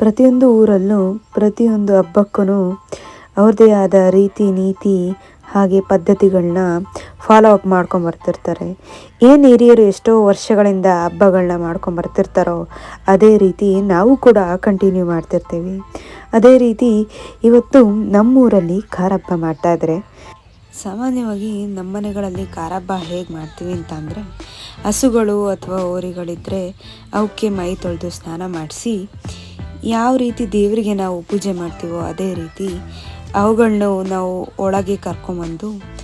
ಪ್ರತಿಯೊಂದು ಊರಲ್ಲೂ, ಪ್ರತಿಯೊಂದು ಹಬ್ಬಕ್ಕೂ ಅವ್ರದ್ದೇ ಆದ ರೀತಿ, ನೀತಿ ಹಾಗೆ ಪದ್ಧತಿಗಳನ್ನ ಫಾಲೋ ಅಪ್ ಮಾಡ್ಕೊಂಬರ್ತಿರ್ತಾರೆ ಏನು ಹಿರಿಯರು ಎಷ್ಟೋ ವರ್ಷಗಳಿಂದ ಹಬ್ಬಗಳನ್ನ ಮಾಡ್ಕೊಂಬರ್ತಿರ್ತಾರೋ ಅದೇ ರೀತಿ ನಾವು ಕೂಡ ಕಂಟಿನ್ಯೂ ಮಾಡ್ತಿರ್ತೀವಿ. ಅದೇ ರೀತಿ ಇವತ್ತು ನಮ್ಮೂರಲ್ಲಿ ಖಾರ ಹಬ್ಬ ಮಾಡ್ತಾಯಿದ್ರೆ ಸಾಮಾನ್ಯವಾಗಿ ನಮ್ಮ ಮನೆಗಳಲ್ಲಿ ಖಾರ ಹಬ್ಬ ಹೇಗೆ ಮಾಡ್ತೀವಿ ಅಂತ ಅಂದರೆ, ಹಸುಗಳು ಅಥವಾ ಹೋರಿಗಳಿದ್ದರೆ ಅವಕ್ಕೆ ಮೈ ತೊಳೆದು ಸ್ನಾನ ಮಾಡಿಸಿ ಯಾವ ರೀತಿ ದೇವರಿಗೆ ನಾವು ಪೂಜೆ ಮಾಡ್ತೀವೋ ಅದೇ ರೀತಿ ಅವುಗಳನ್ನ ನಾವು ಒಳಗೆ ಕರ್ಕೊಂಬಂದು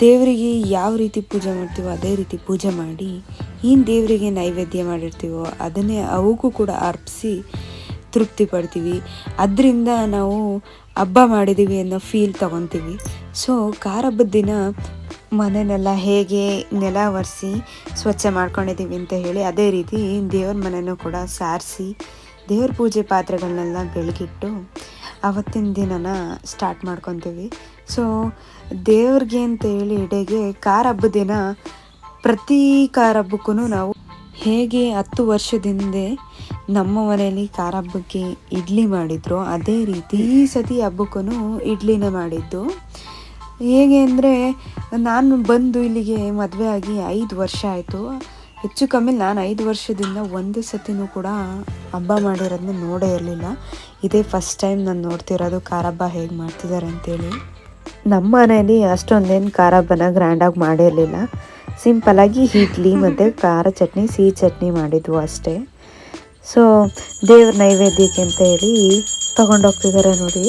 ದೇವರಿಗೆ ಯಾವ ರೀತಿ ಪೂಜೆ ಮಾಡ್ತೀವೋ ಅದೇ ರೀತಿ ಪೂಜೆ ಮಾಡಿ ಏನು ದೇವರಿಗೆ ನೈವೇದ್ಯ ಮಾಡಿರ್ತೀವೋ ಅದನ್ನೇ ಅವಕ್ಕೂ ಕೂಡ ಅರ್ಪಿಸಿ ತೃಪ್ತಿ ಪಡ್ತೀವಿ. ಅದರಿಂದ ನಾವು ಹಬ್ಬ ಮಾಡಿದ್ದೀವಿ ಅನ್ನೋ ಫೀಲ್ ತಗೊತೀವಿ. ಸೊ ಹಬ್ಬದ ದಿನ ಮನೆನೆಲ್ಲ ಹೇಗೆ ನೆಲ ಒರೆಸಿ ಸ್ವಚ್ಛ ಮಾಡ್ಕೊಂಡಿದ್ದೀವಿ ಅಂತ ಹೇಳಿ ಅದೇ ರೀತಿ ದೇವ್ರ ಮನೆಯೂ ಕೂಡ ಸಾರಿಸಿ ದೇವ್ರ ಪೂಜೆ ಪಾತ್ರೆಗಳನ್ನೆಲ್ಲ ಬೆಳಗಿಟ್ಟು ಅವತ್ತಿನ ದಿನನ ಸ್ಟಾರ್ಟ್ ಮಾಡ್ಕೊತೀವಿ. ಸೊ ದೇವ್ರಿಗೆ ಅಂತ ಹೇಳಿ ಇಡೆಗೆ ಖಾರ ಹಬ್ಬದ ದಿನ ಪ್ರತಿ ಖಾರ ಹಬ್ಬಕ್ಕೂ ನಾವು ಹೇಗೆ ಹತ್ತು ವರ್ಷದಿಂದ ನಮ್ಮ ಮನೆಯಲ್ಲಿ ಖಾರ ಹಬ್ಬಕ್ಕೆ ಇಡ್ಲಿ ಮಾಡಿದ್ರು ಅದೇ ರೀತಿ ಈ ಸತಿ ಹಬ್ಬಕ್ಕೂ ಇಡ್ಲಿನೇ ಮಾಡಿದ್ದು. ಹೇಗೆ ಅಂದರೆ ನಾನು ಬಂದು ಇಲ್ಲಿಗೆ ಮದುವೆ ಆಗಿ ಐದು ವರ್ಷ ಆಯಿತು. ಹೆಚ್ಚು ಕಮ್ಮಿ ನಾನು ಐದು ವರ್ಷದಿಂದ ಒಂದು ಸತಿನೂ ಕೂಡ ಹಬ್ಬ ಮಾಡಿರೋದನ್ನ ನೋಡೇ ಇರಲಿಲ್ಲ. ಇದೇ ಫಸ್ಟ್ ಟೈಮ್ ನಾನು ನೋಡ್ತಿರೋದು ಖಾರ ಹಬ್ಬ ಹೇಗೆ ಮಾಡ್ತಿದ್ದಾರೆ ಅಂತೇಳಿ. ನಮ್ಮ ಮನೆಯಲ್ಲಿ ಅಷ್ಟೊಂದೇನು ಖಾರ ಹಬ್ಬನ ಗ್ರ್ಯಾಂಡಾಗಿ ಮಾಡಿರಲಿಲ್ಲ. ಸಿಂಪಲಾಗಿ ಇಡ್ಲಿ ಮತ್ತು ಖಾರ ಚಟ್ನಿ, ಸಿಹಿ ಚಟ್ನಿ ಮಾಡಿದ್ವು ಅಷ್ಟೇ. ಸೊ ದೇವ್ರ ನೈವೇದ್ಯಕ್ಕೆ ಅಂತ ಹೇಳಿ ತೊಗೊಂಡೋಗ್ತಿದ್ದಾರೆ ನೋಡಿ.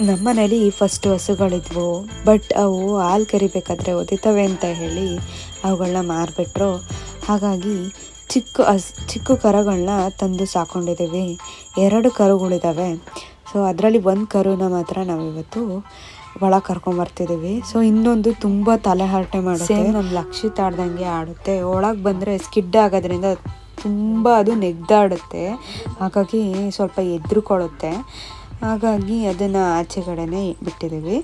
ನಮ್ಮ ಮನೇಲಿ ಫಸ್ಟ್ ಹಸುಗಳಿದ್ವು ಬಟ್ ಅವು ಹಾಲು ಕರಿಬೇಕಾದ್ರೆ ಒದಿತವೆ ಅಂತ ಹೇಳಿ ಅವುಗಳನ್ನ ಮಾರಿಬಿಟ್ರು. ಹಾಗಾಗಿ ಚಿಕ್ಕ ಹಸ್, ಚಿಕ್ಕ ಕರುಗಳನ್ನ ತಂದು ಸಾಕೊಂಡಿದ್ದೀವಿ. ಎರಡು ಕರುಗಳಿದ್ದಾವೆ ಸೊ ಅದರಲ್ಲಿ ಒಂದು ಕರುನ ಮಾತ್ರ ನಾವಿವತ್ತು ಒಳಗೆ ಕರ್ಕೊಂಬರ್ತಿದ್ದೀವಿ ಸೊ ಇನ್ನೊಂದು ತುಂಬ ತಲೆ ಹರಟೆ ಮಾಡುತ್ತೆ. ನಮ್ಮ ಲಕ್ಷಿತ ಆಡ್ದಂಗೆ ಆಡುತ್ತೆ. ಒಳಗೆ ಬಂದರೆ ಸ್ಕಿಡ್ ಆಗೋದ್ರಿಂದ ತುಂಬ ಅದು ನೆಗ್ದಾಡುತ್ತೆ. ಹಾಗಾಗಿ ಸ್ವಲ್ಪ ಎದ್ರುಕೊಳ್ಳುತ್ತೆ. ಹಾಗಾಗಿ ಅದನ್ನು ಆಚೆ ಕಡೆನೇ ಬಿಟ್ಟಿದ್ದೀವಿ.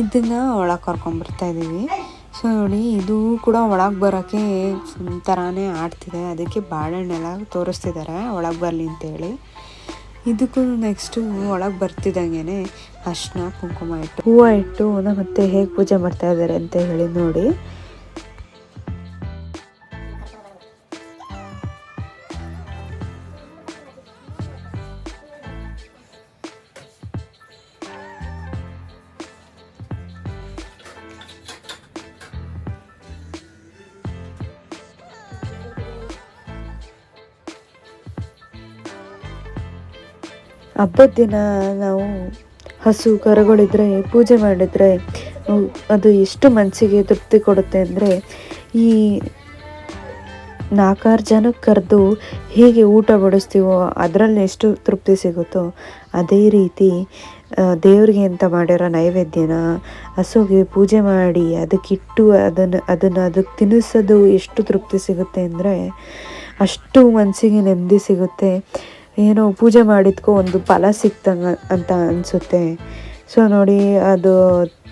ಇದನ್ನು ಒಳಗೆ ಕರ್ಕೊಂಬರ್ತಾ ಇದ್ದೀವಿ ಸೊ ನೋಡಿ, ಇದು ಕೂಡ ಒಳಗೆ ಬರೋಕ್ಕೆ ಥರಾನೇ ಆಡ್ತಿದೆ. ಅದಕ್ಕೆ ಬಾಳೆಹಣ್ಣೆಲ್ಲ ತೋರಿಸ್ತಿದ್ದಾರೆ ಒಳಗೆ ಬರಲಿ ಅಂತೇಳಿ. ಇದಕ್ಕೂ ನೆಕ್ಸ್ಟು ಒಳಗೆ ಬರ್ತಿದ್ದಂಗೆ ಅರ್ಶಿನ ಕುಂಕುಮ ಇಟ್ಟು ಹೂವು ಇಟ್ಟು ಮತ್ತೆ ಹೇಗೆ ಪೂಜೆ ಮಾಡ್ತಾ ಇದ್ದಾರೆ ಅಂತ ಹೇಳಿ ನೋಡಿ. ಹಬ್ಬದ ದಿನ ನಾವು ಹಸು ಕರುಗಳಿದ್ರೆ, ಪೂಜೆ ಮಾಡಿದರೆ ಅದು ಎಷ್ಟು ಮನಸ್ಸಿಗೆ ತೃಪ್ತಿ ಕೊಡುತ್ತೆ ಅಂದರೆ, ಈ ನಾಲ್ಕಾರು ಜನಕ್ಕೆ ಕರೆದು ಹೇಗೆ ಊಟ ಬಡಿಸ್ತೀವೋ, ಅದರಲ್ಲಿ ಎಷ್ಟು ತೃಪ್ತಿ ಸಿಗುತ್ತೋ, ಅದೇ ರೀತಿ ದೇವರಿಗೆ ಅಂತ ಮಾಡಿರೋ ನೈವೇದ್ಯನ, ಹಸುಗೆ ಪೂಜೆ ಮಾಡಿ, ಅದಕ್ಕಿಟ್ಟು ಅದನ್ನು ಅದನ್ನು ಅದಕ್ಕೆ ತಿನ್ನಿಸೋದು ಎಷ್ಟು ತೃಪ್ತಿ ಸಿಗುತ್ತೆ ಅಂದರೆ, ಅಷ್ಟು ಮನಸ್ಸಿಗೆ ನೆಮ್ಮದಿ ಸಿಗುತ್ತೆ. ಏನೋ ಪೂಜೆ ಮಾಡಿದ್ಕೋ ಒಂದು ಫಲ ಸಿಕ್ತಂಗ ಅಂತ ಅನಿಸುತ್ತೆ. ಸೊ ನೋಡಿ, ಅದು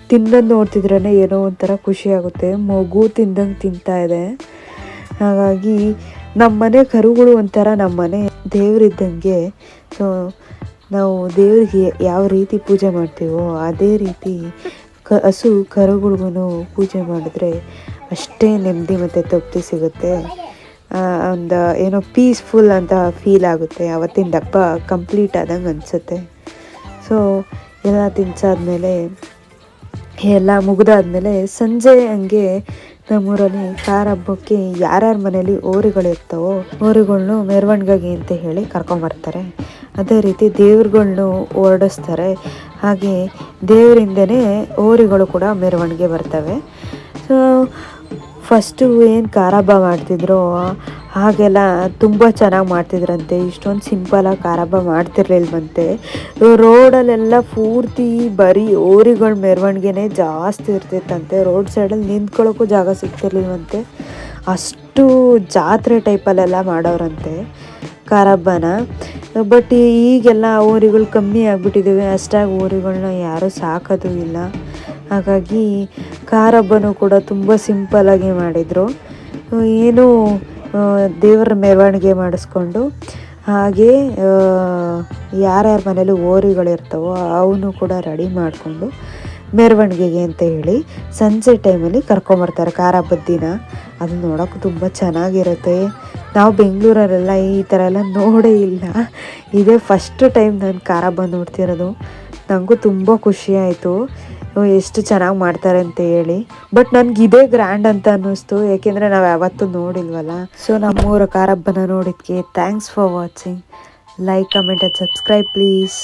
ತಿನ್ನೋದು ನೋಡ್ತಿದ್ರೇ ಏನೋ ಒಂಥರ ಖುಷಿ ಆಗುತ್ತೆ. ಮಗು ತಿಂದಂಗೆ ತಿಂತಾ ಇದೆ. ಹಾಗಾಗಿ ನಮ್ಮ ಮನೆ ಕರುಗಳು ಒಂಥರ ನಮ್ಮ ಮನೆ ದೇವರಿದ್ದಂಗೆ ಸೊ ನಾವು ದೇವರಿಗೆ ಯಾವ ರೀತಿ ಪೂಜೆ ಮಾಡ್ತೀವೋ ಅದೇ ರೀತಿ ಕ, ಹಸು ಕರುಗಳಿಗೂ ಪೂಜೆ ಮಾಡಿದ್ರೆ ಅಷ್ಟೇ ನೆಮ್ಮದಿ ಮತ್ತು ತೃಪ್ತಿ ಸಿಗುತ್ತೆ. ಒಂದು ಏನೋ ಪೀಸ್ಫುಲ್ ಅಂತ ಫೀಲ್ ಆಗುತ್ತೆ ಅವತ್ತಿನ ದಪ್ಪ ಕಂಪ್ಲೀಟ್ ಆದಂಗೆ ಅನಿಸುತ್ತೆ. ಸೊ ಎಲ್ಲ ತಿನ್ಸಾದ್ಮೇಲೆ, ಎಲ್ಲ ಮುಗಿದಾದ್ಮೇಲೆ ಸಂಜೆ ಹಂಗೆ ನಮ್ಮೂರಲ್ಲಿ ಕಾರ್ ಹಬ್ಬಕ್ಕೆ ಯಾರ್ಯಾರ ಮನೇಲಿ ಓರಿಗಳಿರ್ತಾವೋ ಓರಿಗಳ್ನು ಮೆರವಣಿಗೆಗೆ ಅಂತ ಹೇಳಿ ಕರ್ಕೊಂಬರ್ತಾರೆ ಅದೇ ರೀತಿ ದೇವ್ರುಗಳ್ನು ಓರಡಿಸ್ತಾರೆ. ಹಾಗೆ ದೇವರಿಂದನೇ ಓರಿಗಳು ಕೂಡ ಮೆರವಣಿಗೆ ಬರ್ತವೆ. ಸೊ ಫಸ್ಟು ಏನು ಹಬ್ಬ ಮಾಡ್ತಿದ್ರೋ, ಹಾಗೆಲ್ಲ ತುಂಬ ಚೆನ್ನಾಗಿ ಮಾಡ್ತಿದ್ರಂತೆ. ಇಷ್ಟೊಂದು ಸಿಂಪಲಾಗಿ ಹಬ್ಬ ಮಾಡ್ತಿರ್ಲಿಲ್ವಂತೆ. ರೋಡಲ್ಲೆಲ್ಲ ಪೂರ್ತಿ ಬರೀ ಓರಿಗಳ ಮೆರವಣಿಗೆನೇ ಜಾಸ್ತಿ ಇರ್ತಿತ್ತಂತೆ. ರೋಡ್ ಸೈಡಲ್ಲಿ ನಿಂತ್ಕೊಳ್ಳೋಕ್ಕೂ ಜಾಗ ಸಿಗ್ತಿರ್ಲಿಲ್ವಂತೆ. ಅಷ್ಟು ಜಾತ್ರೆ ಟೈಪಲ್ಲೆಲ್ಲ ಮಾಡೋರಂತೆ ಖಾರ ಹಬ್ಬನ ಬಟ್ ಈಗೆಲ್ಲ ಊರಿಗಳು ಕಮ್ಮಿ ಆಗಿಬಿಟ್ಟಿದ್ದಾವೆ ಅಷ್ಟಾಗಿ ಊರಿಗಳನ್ನ ಯಾರೂ ಸಾಕೋದು ಇಲ್ಲ. ಹಾಗಾಗಿ ಕಾರ್ ಹಬ್ಬನೂ ಕೂಡ ತುಂಬ ಸಿಂಪಲ್ಲಾಗಿ ಮಾಡಿದರು. ಏನು ದೇವರ ಮೆರವಣಿಗೆ ಮಾಡಿಸ್ಕೊಂಡು, ಹಾಗೆ ಯಾರ್ಯಾರ ಮನೇಲಿ ಓರಿಗಳಿರ್ತವೋ ಅವನು ಕೂಡ ರೆಡಿ ಮಾಡಿಕೊಂಡು ಮೆರವಣಿಗೆಗೆ ಅಂತ ಹೇಳಿ ಸಂಜೆ ಟೈಮಲ್ಲಿ ಕರ್ಕೊಂಬರ್ತಾರೆ. ಕಾರ ಹಬ್ಬದ ದಿನ. ಅದು ನೋಡೋಕ್ಕೆ ತುಂಬ ಚೆನ್ನಾಗಿರುತ್ತೆ. ನಾವು ಬೆಂಗಳೂರಲ್ಲೆಲ್ಲ ಈ ಥರ ಎಲ್ಲ ನೋಡೇ ಇಲ್ಲ. ಇದೇ ಫಸ್ಟ್ ಟೈಮ್ ನಾನು ಕಾರ ಹಬ್ಬ ನೋಡ್ತಿರೋದು. ನನಗೂ ತುಂಬ ಖುಷಿ ಆಯಿತು. ಎಷ್ಟು ಚೆನ್ನಾಗಿ ಮಾಡ್ತಾರೆ ಅಂತ ಹೇಳಿ. ಬಟ್ ನನಗೆ ಇದೇ ಗ್ರ್ಯಾಂಡ್ ಅಂತ ಅನ್ನಿಸ್ತು. ಏಕೆಂದರೆ ನಾವು ಯಾವತ್ತೂ ನೋಡಿಲ್ವಲ್ಲ. ಸೊ ನಮ್ಮೂರ ಕಾರ ಹಬ್ಬನ ನೋಡಿದ್ಕೆ thanks for watching like comment and subscribe please